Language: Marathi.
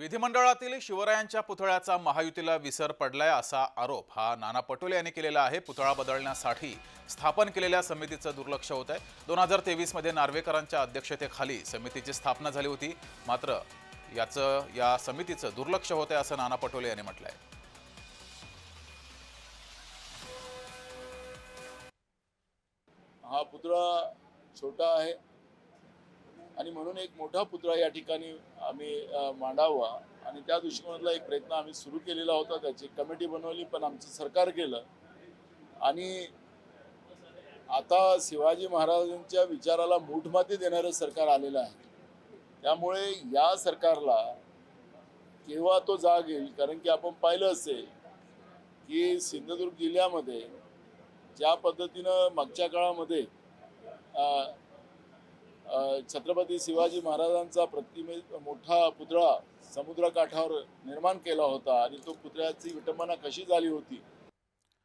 विधिमंडळातील शिवरायांच्या पुतळ्याचा महायुतीला विसर पडलाय असा आरोप हा नाना पटोले यांनी केलेला आहे. पुतळा बदलण्यासाठी स्थापन केलेल्या समितीचं दुर्लक्ष होत आहे दोन हजार तेवीसमध्ये नार्वेकरांच्या अध्यक्षतेखाली समितीची स्थापना झाली होती. मात्र याचं या समितीचं दुर्लक्ष होत आहे असं नाना पटोले यांनी म्हटलं आहे हा पुतळा छोटा आहे. आणि म्हणून एक मोठा पुतळा या ठिकाणी आम्ही मांडावा. आणि त्या दृष्टिकोनातला एक प्रयत्न आम्ही सुरू केलेला होता. त्याची कमिटी बनवली पण आमचं सरकार केलं. आणि आता शिवाजी महाराजांच्या विचाराला मूठमाती देणारं सरकार आलेलं आहे. त्यामुळे या सरकारला केव्हा तो जाग येईल? कारण की आपण पाहिलं असेल की सिंधुदुर्ग जिल्ह्यामध्ये ज्या पद्धतीनं मागच्या काळामध्ये छत्रपती शिवाजी महाराजांचा प्रतिमे मोठा पुतळा समुद्रकाठावर निर्माण केला होता आणि तो पुतळ्याची विटंबना कशी झाली होती?